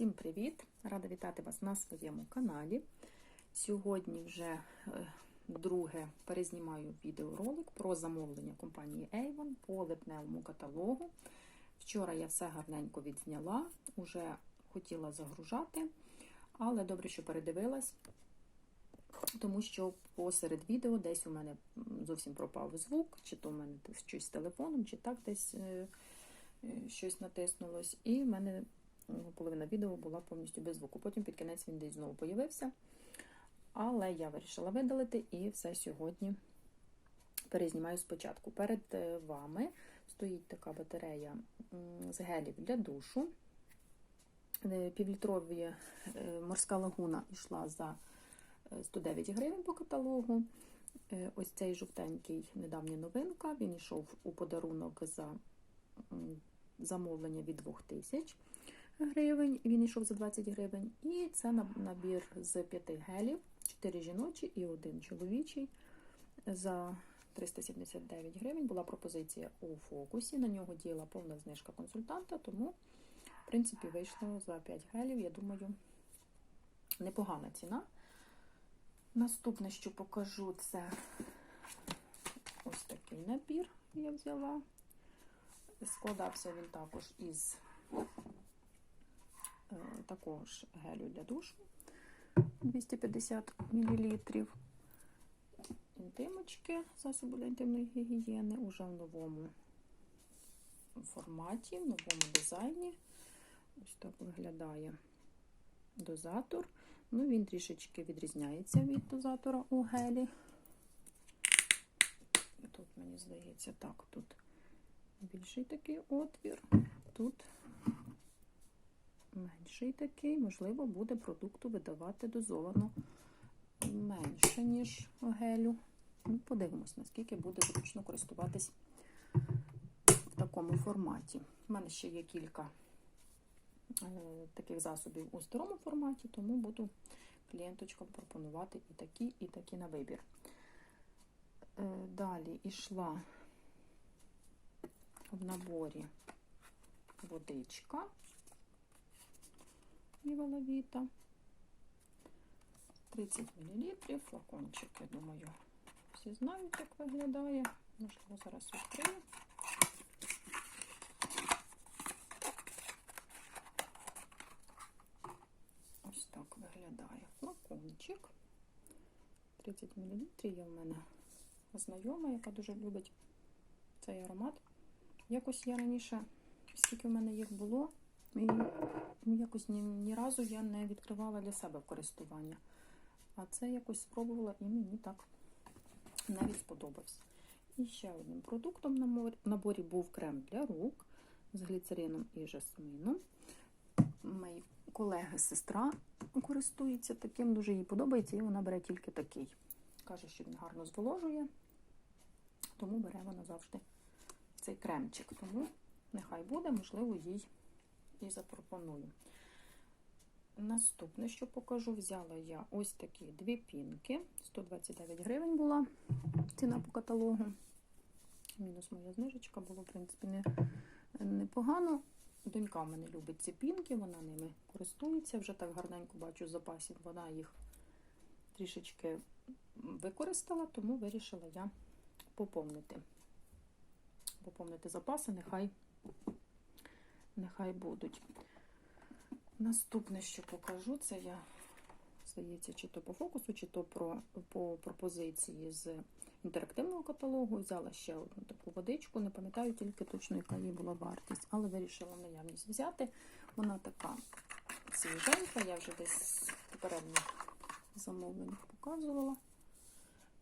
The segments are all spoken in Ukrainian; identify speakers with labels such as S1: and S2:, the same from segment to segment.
S1: Всім привіт! Рада вітати вас на своєму каналі. Сьогодні вже е, друге перезнімаю відеоролик про замовлення компанії Avon по липневому каталогу. Вчора я все гарненько відзняла, уже хотіла загружати, але добре, що передивилась, тому що посеред відео десь у мене зовсім пропав звук, чи то в мене щось з телефоном, чи так десь е, е, щось натиснулось, і в мене половина відео була повністю без звуку. Потім під кінець він десь знову появився. Але я вирішила видалити і все сьогодні перезнімаю спочатку. Перед вами стоїть така батарея з гелів для душу. Півлітрові морська лагуна йшла за 109 гривень по каталогу. Ось цей жовтенький недавня новинка. Він йшов у подарунок за замовлення від 2000 гривень, він йшов за 20 гривень. І це набір з 5 гелів, 4 жіночі і 1 чоловічий. За 379 гривень була пропозиція у фокусі. На нього діяла повна знижка консультанта, тому, в принципі, вийшло за 5 гелів, я думаю, непогана ціна. Наступне, що покажу, це ось такий набір я взяла. Складався він також із такого ж гелю для душу 250 мл. Інтимочки, засоби для інтимної гігієни уже в новому форматі, в новому дизайні. Ось так виглядає дозатор. Ну, він трішечки відрізняється від дозатора у гелі. Тут, мені здається, так, тут більший такий отвір, тут менший такий, можливо, буде продукту видавати дозовано менше, ніж гелю. Ну, Подивимось, наскільки буде зручно користуватись в такому форматі. У мене ще є кілька е, таких засобів у старому форматі, тому буду клієнточкам пропонувати і такі, і такі на вибір. Е, далі йшла в наборі водичка. Віва Віта. 30 мл, флакончик, я думаю, всі знають, як виглядає. Можливо, зараз відкрию. Ось так виглядає флакончик. 30 мл. Є в мене знайома, яка дуже любить цей аромат. Якось я раніше, скільки в мене їх було, і якось ні, ні разу я не відкривала для себе користування. А це якось спробувала і мені так навіть сподобався. І ще одним продуктом на наборі був крем для рук з гліцерином і жасмином. Мої колеги, сестра користується таким, дуже їй подобається, і вона бере тільки такий. Каже, що він гарно зволожує, тому бере вона завжди цей кремчик. Тому нехай буде, можливо, їй і запропоную. Наступне, що покажу, взяла я ось такі дві пінки. 129 гривень була ціна по каталогу. Мінус моя знижечка, було, в принципі, не, непогано. Донька в мене любить ці пінки, вона ними користується. Вже так гарненько бачу запасів, вона їх трішечки використала, тому вирішила я поповнити. Поповнити запаси, нехай нехай будуть. Наступне, що покажу, це я, здається, чи то по фокусу, чи то про, по пропозиції з інтерактивного каталогу. Взяла ще одну таку водичку, не пам'ятаю тільки точно, яка їй була вартість, але вирішила наявність взяти. Вона така свіженька, я вже десь попередніх замовленнях показувала,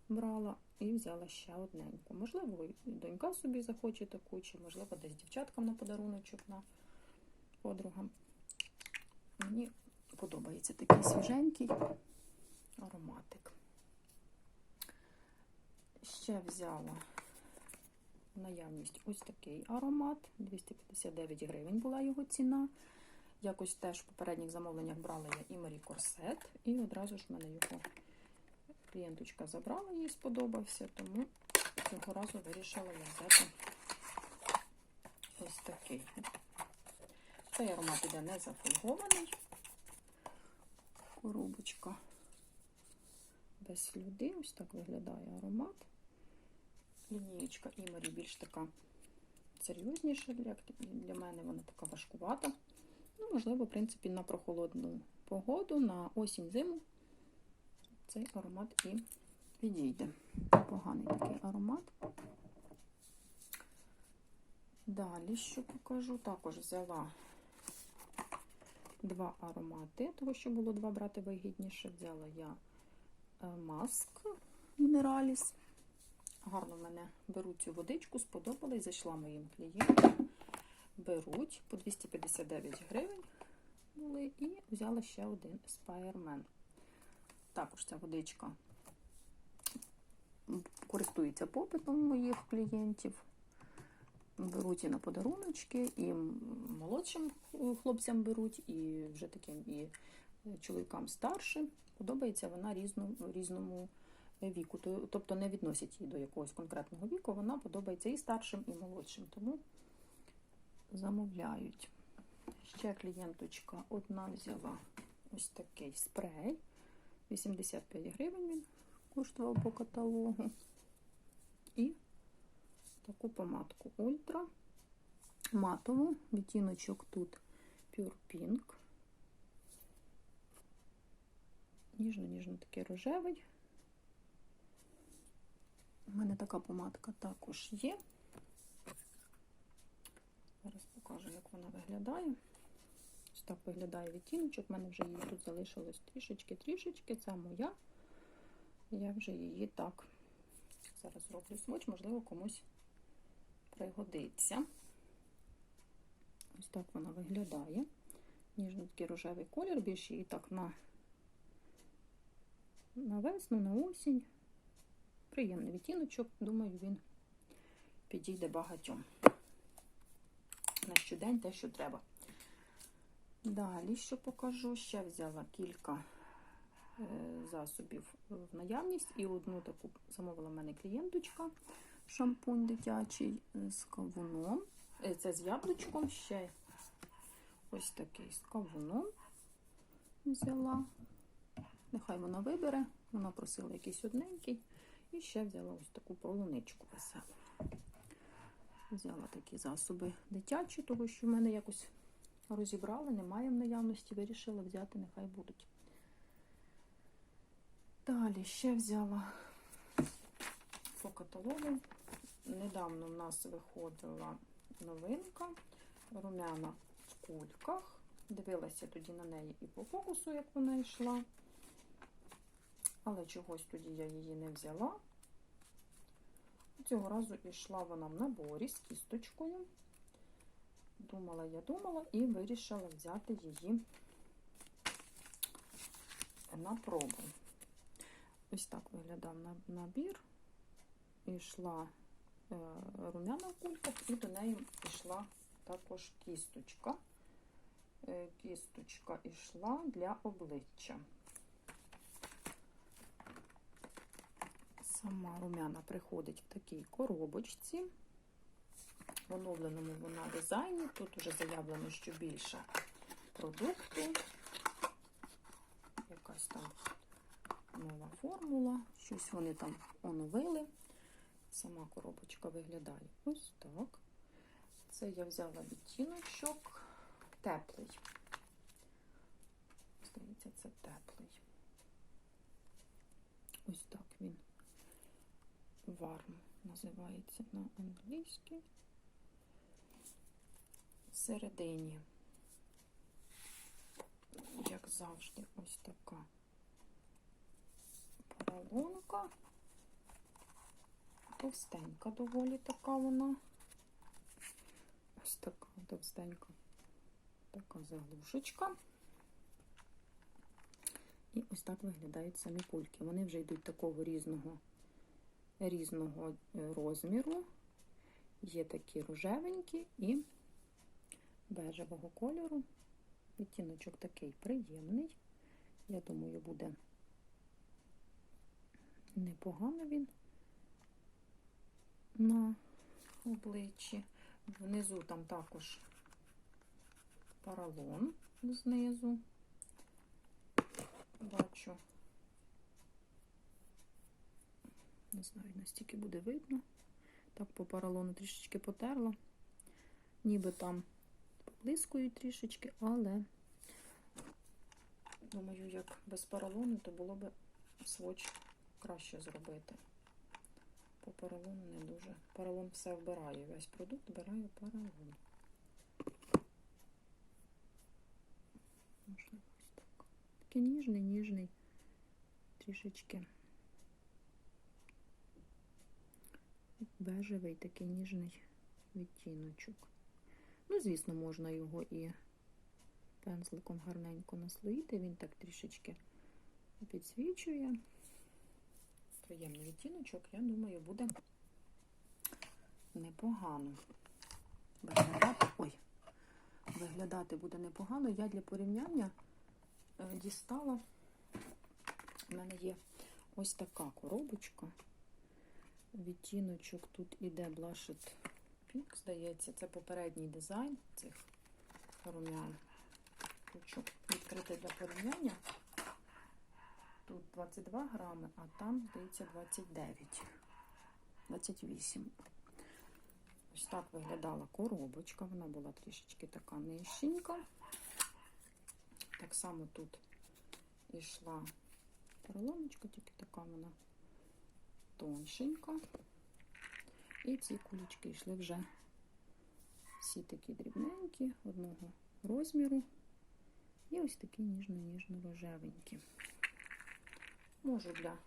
S1: брала і взяла ще одненьку. Можливо, донька собі захоче таку, чи, можливо, десь дівчаткам на подаруночок на подругам. Мені подобається такий свіженький ароматик. Ще взяла наявність ось такий аромат. 259 гривень була його ціна. Якось теж в попередніх замовленнях брала я і Марі Корсет, і одразу ж в мене його клієнточка забрала, їй сподобався, тому цього разу вирішила я взяти ось такий. Цей аромат іде не зафольгований, лінієчка без слюди. Ось так виглядає аромат. Лінієчка Імері більш така серйозніша для, для мене, вона така важкувата. Ну, можливо, в принципі, на прохолодну погоду, на осінь-зиму цей аромат і підійде. Поганий такий аромат. Далі, що покажу, також взяла два аромати, того, що було два брати вигідніше. Взяла я е, маск Мінераліс. Гарно в мене беруть цю водичку, сподобалась, зайшла моїм клієнтам. Беруть по 259 гривень були і взяла ще один Spiderman. Також ця водичка користується попитом моїх клієнтів. Беруть і на подаруночки, і молодшим хлопцям беруть, і вже таким і чоловікам старшим. Подобається вона різно, різному віку. Тобто не відносять її до якогось конкретного віку, вона подобається і старшим, і молодшим. Тому замовляють. Ще клієнточка одна взяла ось такий спрей. 85 гривень він коштував по каталогу. І таку помадку Ультра. Матову, відтіночок тут Pure Pink. Ніжно-ніжно такий рожевий. У мене така помадка також є. Зараз покажу, як вона виглядає. Ось так виглядає відтіночок. У мене вже її тут залишилось трішечки-трішечки. Це моя. Я вже її так. Зараз зроблю сводч, можливо, комусь пригодиться. Ось так вона виглядає. Ніжно такий рожевий колір, більше її так на, на весну, на осінь. Приємний відтіночок, думаю, він підійде багатьом. На щодень те, що треба. Далі, що покажу, ще взяла кілька е, засобів в наявність і одну таку замовила мене клієнточка. Шампунь дитячий з кавуном. Е, Це з яблучком, ще ось такий з кавуном взяла. Нехай вона вибере, вона просила якийсь одненький. І ще взяла ось таку полуничку веселу. Взяла такі засоби дитячі, тому що в мене якось розібрали, немає в наявності, вирішила взяти, нехай будуть. Далі ще взяла по каталогу. Недавно в нас виходила новинка румяна в кульках. Дивилася тоді на неї і по фокусу, як вона йшла. Але чогось тоді я її не взяла. Цього разу йшла вона в наборі з кісточкою. Думала, я думала і вирішила взяти її на пробу. Ось так виглядав набір. Йшла е, румяна в кульках, і до неї йшла також кісточка. Е, кісточка йшла для обличчя. Сама румяна приходить в такій коробочці. В оновленому вона дизайні. Тут вже заявлено, що більше продукту. Якась там нова формула. Щось вони там оновили. Сама коробочка виглядає ось так. Це я взяла відтіночок теплий. Здається, це теплий. Ось так він. Варм називається на англійській. Всередині, як завжди, ось така поролонка. Товстенька доволі така вона. Ось така товстенька, така заглушечка. І ось так виглядають самі кульки. Вони вже йдуть такого різного різного розміру. Є такі рожевенькі і бежевого кольору. Відтіночок такий приємний. Я думаю, буде непогано він на обличчі. Внизу там також паралон знизу. бачу. Не знаю, настільки буде видно. Так по поролону трішечки потерла. Ніби там поблискують трішечки, але думаю, як без поролону, то було б своч краще зробити. По поролону не дуже. Поролон все вбирає. Весь продукт вбирає поролон. Можливо, ось так. Такий ніжний, ніжний, трішечки. Бежевий такий ніжний відтіночок. Ну, звісно, можна його і пензликом гарненько наслоїти. Він так трішечки підсвічує. Приємний відтіночок, я думаю, буде непогано. Виглядати, ой, виглядати буде непогано. Я для порівняння е, дістала. У мене є ось така коробочка. Відтіночок тут іде Blushed Pink, здається, це попередній дизайн цих румян. Хочу відкрити для порівняння. Тут 22 грами, а там, здається, 29, 28. Ось так виглядала коробочка. Вона була трішечки така нижченька. Так само тут йшла поролоночка, тільки така вона тоншенька. І ці кулечки йшли вже всі такі дрібненькі, одного розміру. І ось такі ніжно-ніжно-рожевенькі. Можу для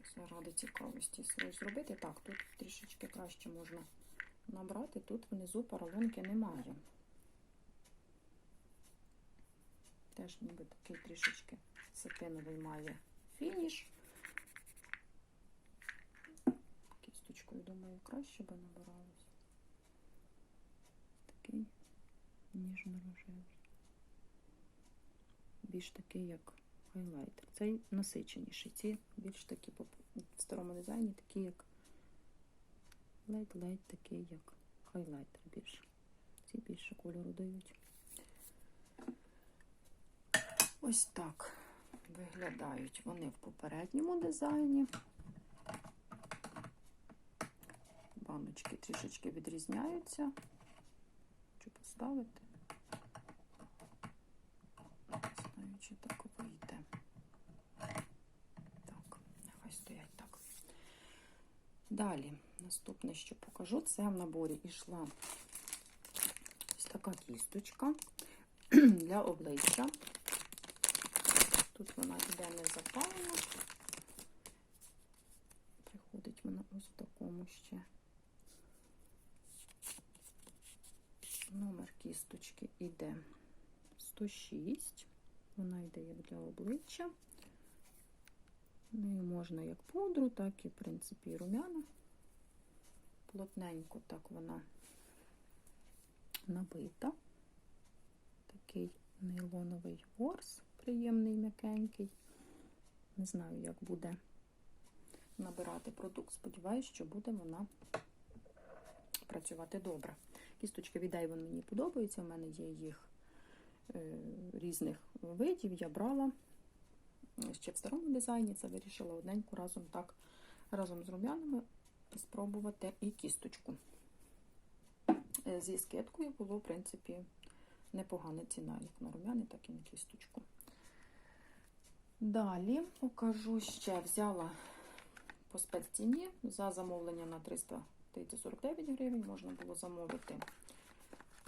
S1: ось ради цікавості свої зробити. Так, тут трішечки краще можна набрати. Тут внизу поролонки немає. Теж ніби такий трішечки сатиновий має фініш. Кісточкою, думаю, краще би набиралось. Такий ніжно-рожевий. Більш такий, як хайлайтер. Цей насиченіший. Ці більш такі в старому дизайні, такі, як ледь-ледь такий, як хайлайтер більше. Ці більше кольору дають. Ось так виглядають вони в попередньому дизайні. Баночки трішечки відрізняються. Хочу поставити. Не знаю, чи так вийде. Так, нехай стоять так. Далі, наступне, що покажу, це в наборі йшла ось така кісточка для обличчя. Тут вона йде не запалена. Приходить вона ось в такому ще. Номер кісточки йде 106. Вона йде як для обличчя. Нею можна як пудру, так і, в принципі, і румяна. Плотненько так вона набита. Такий нейлоновий ворс, приємний, м'якенький. Не знаю, як буде набирати продукт. Сподіваюсь, що буде вона працювати добре. Кісточки від Avon мені подобаються. У мене є їх е, різних видів. Я брала ще в старому дизайні. Це вирішила одненьку разом так, разом з рум'янами спробувати і кісточку. Е, Зі скидкою було, в принципі, непогана ціна, як на рум'яни, так і на кісточку. Далі покажу ще взяла по спецціні за замовлення на 349 гривень можна було замовити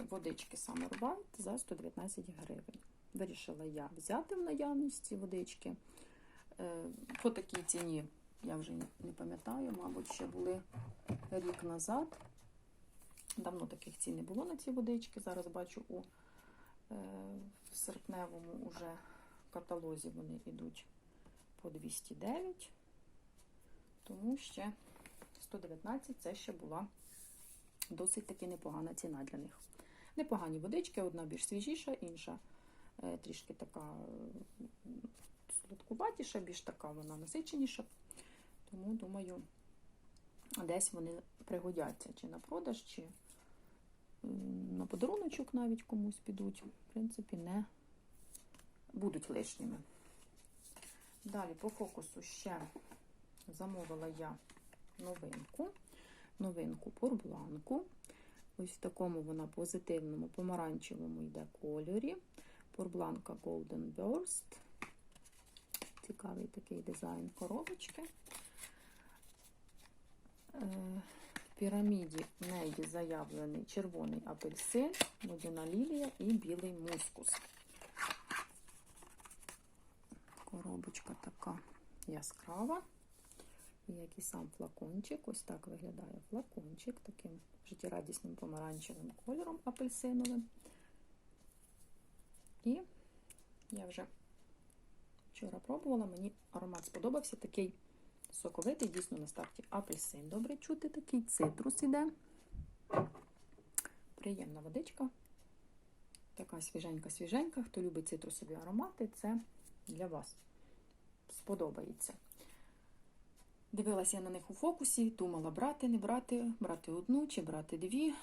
S1: водички Summer White за 119 гривень. Вирішила я взяти в наявність ці водички. Е, По такій ціні, я вже не пам'ятаю, мабуть, ще були рік назад. Давно таких цін не було на ці водички. Зараз бачу у е, серпневому уже каталозі вони йдуть по 209, тому ще 119 це ще була досить таки непогана ціна для них. Непогані водички, одна більш свіжіша, інша трішки така е, солодкуватіша, більш така вона насиченіша. Тому, думаю, десь вони пригодяться чи на продаж, чи на подаруночок навіть комусь підуть. В принципі, не будуть лишніми. Далі по фокусу ще замовила я новинку. Новинку порбланку. Ось в такому вона позитивному помаранчевому йде кольорі. Порбланка Golden Burst. Цікавий такий дизайн коробочки. Е, В піраміді в неї заявлений червоний апельсин, водяна лілія і білий мускус. Коробочка така яскрава. Як і сам флакончик. Ось так виглядає флакончик таким життєрадісним помаранчевим кольором апельсиновим. І я вже вчора пробувала, мені аромат сподобався. Такий соковитий, дійсно на старті апельсин. Добре чути, такий цитрус іде. Приємна водичка. Така свіженька-свіженька. Хто любить цитрусові аромати, це для вас сподобається. Дивилася я на них у фокусі, думала брати, не брати, брати одну чи брати дві.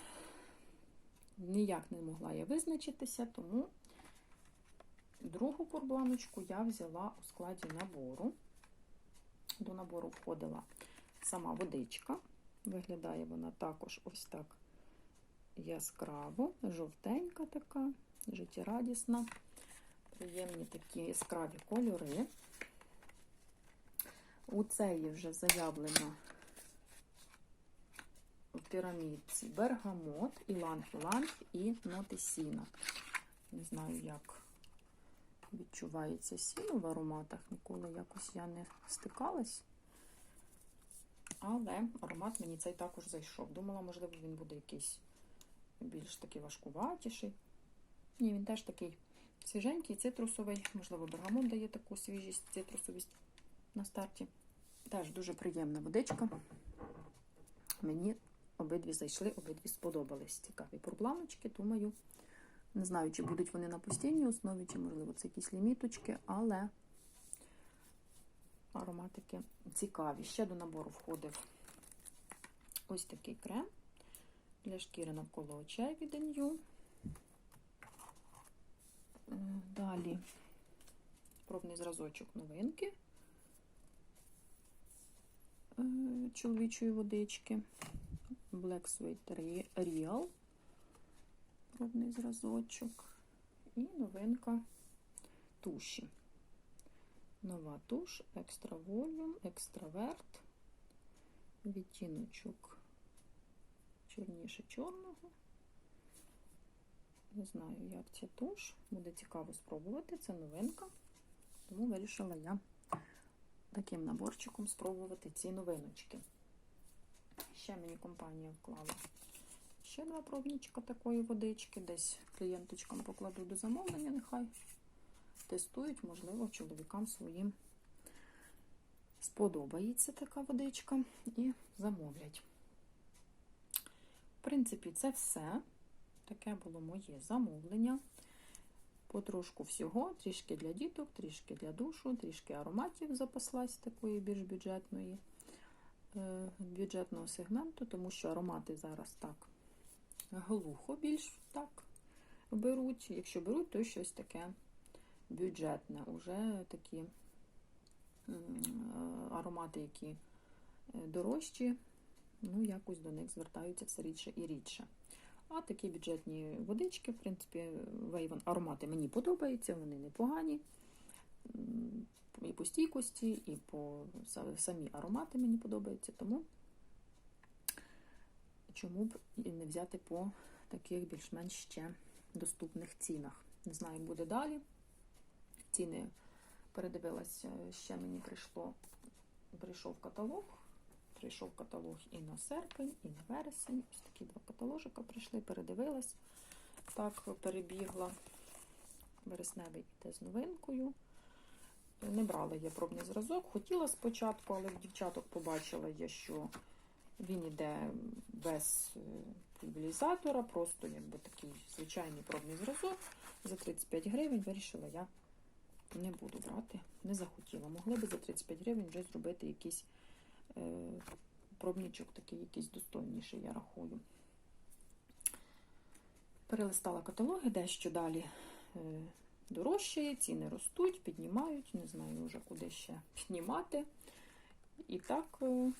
S1: Ніяк не могла я визначитися, тому другу порбланочку я взяла у складі набору. До набору входила сама водичка. Виглядає вона також ось так яскраво, жовтенька така, життєрадісна. Приємні такі яскраві кольори. У цеї вже заявлено в пірамідці бергамот, іланг-іланг і ноти сіна. Не знаю, як відчувається сіно в ароматах. Ніколи якось я не стикалась. Але аромат мені цей також зайшов. Думала, можливо, він буде якийсь більш такий важкуватіший. Ні, він теж такий свіженький, цитрусовий. Можливо, бергамот дає таку свіжість, цитрусовість на старті. Теж дуже приємна водичка. Мені обидві зайшли, обидві сподобались. Цікаві пробланочки, думаю. Не знаю, чи будуть вони на постійній основі, чи, можливо, це якісь ліміточки, але ароматики цікаві. Ще до набору входив ось такий крем для шкіри навколо очей від New. Далі пробний зразочок новинки чоловічої водички. Black Sweet Real. Пробний зразочок. І новинка туші. Нова туш, екстра волюм, екстраверт, відтіночок чорніше чорного. Не знаю, як ця туш. Буде цікаво спробувати. Це новинка. Тому вирішила я таким наборчиком спробувати ці новиночки. Ще мені компанія вклала ще два пробничка такої водички. Десь клієнточкам покладу до замовлення, нехай тестують, можливо, чоловікам своїм сподобається така водичка і замовлять. В принципі, це все. Таке було моє замовлення. Потрошку всього, трішки для діток, трішки для душу, трішки ароматів запаслась такої більш бюджетної, е, бюджетного сегменту, тому що аромати зараз так глухо більш так беруть. Якщо беруть, то щось таке бюджетне. Уже такі аромати, які е, дорожчі, ну, якось до них звертаються все рідше і рідше. А такі бюджетні водички, в принципі, Вейвен аромати мені подобаються, вони непогані. І по стійкості, і по самі аромати мені подобаються, тому чому б не взяти по таких більш-менш ще доступних цінах. Не знаю, як буде далі. Ціни передивилася, ще мені прийшло, прийшов каталог. Прийшов каталог і на серпень, і на вересень. Ось такі два каталожика прийшли, передивилась. Так, перебігла. Вересневий іде з новинкою. Не брала я пробний зразок. Хотіла спочатку, але в дівчаток побачила я, що він іде без пульверізатора, просто якби такий звичайний пробний зразок. За 35 гривень вирішила я не буду брати, не захотіла. Могли би за 35 гривень вже зробити якийсь е, пробничок, такий якийсь достойніший, я рахую. Перелистала каталоги, дещо далі е, дорожчає, ціни ростуть, піднімають, не знаю вже куди ще піднімати. І так е,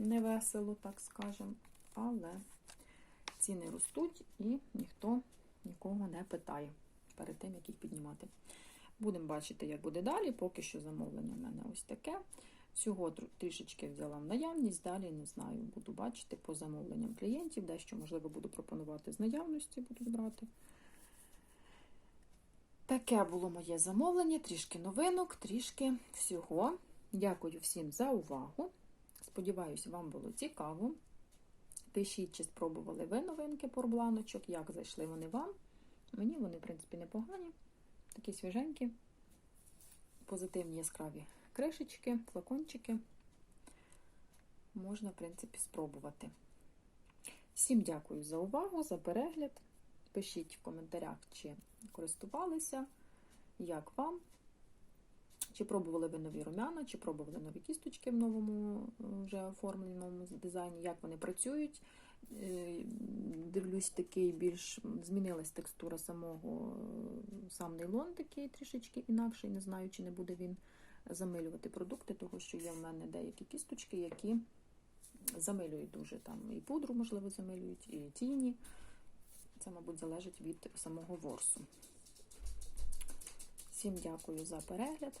S1: не весело, так скажемо, але ціни ростуть і ніхто нікого не питає перед тим, як їх піднімати. Будемо бачити, як буде далі. Поки що замовлення в мене ось таке. Всього трішечки взяла в наявність, далі не знаю, буду бачити по замовленням клієнтів, дещо, можливо, буду пропонувати з наявності, буду брати. Таке було моє замовлення, трішки новинок, трішки всього. Дякую всім за увагу. Сподіваюсь, вам було цікаво. Пишіть, чи спробували ви новинки порбланочок, як зайшли вони вам. Мені вони, в принципі, непогані, такі свіженькі, позитивні яскраві кришечки, флакончики. Можна, в принципі, спробувати. Всім дякую за увагу, за перегляд. Пишіть в коментарях, чи користувалися, як вам. Чи пробували ви нові румяна, чи пробували нові кісточки в новому е, вже оформленому дизайні, як вони працюють. Е, Дивлюсь, такий більш змінилась текстура самого, е, сам нейлон такий трішечки інакший. Не знаю, чи не буде він замилювати продукти, тому що є в мене деякі кісточки, які замилюють дуже там і пудру, можливо, замилюють, і тіні. Це, мабуть, залежить від самого ворсу. Всім дякую за перегляд.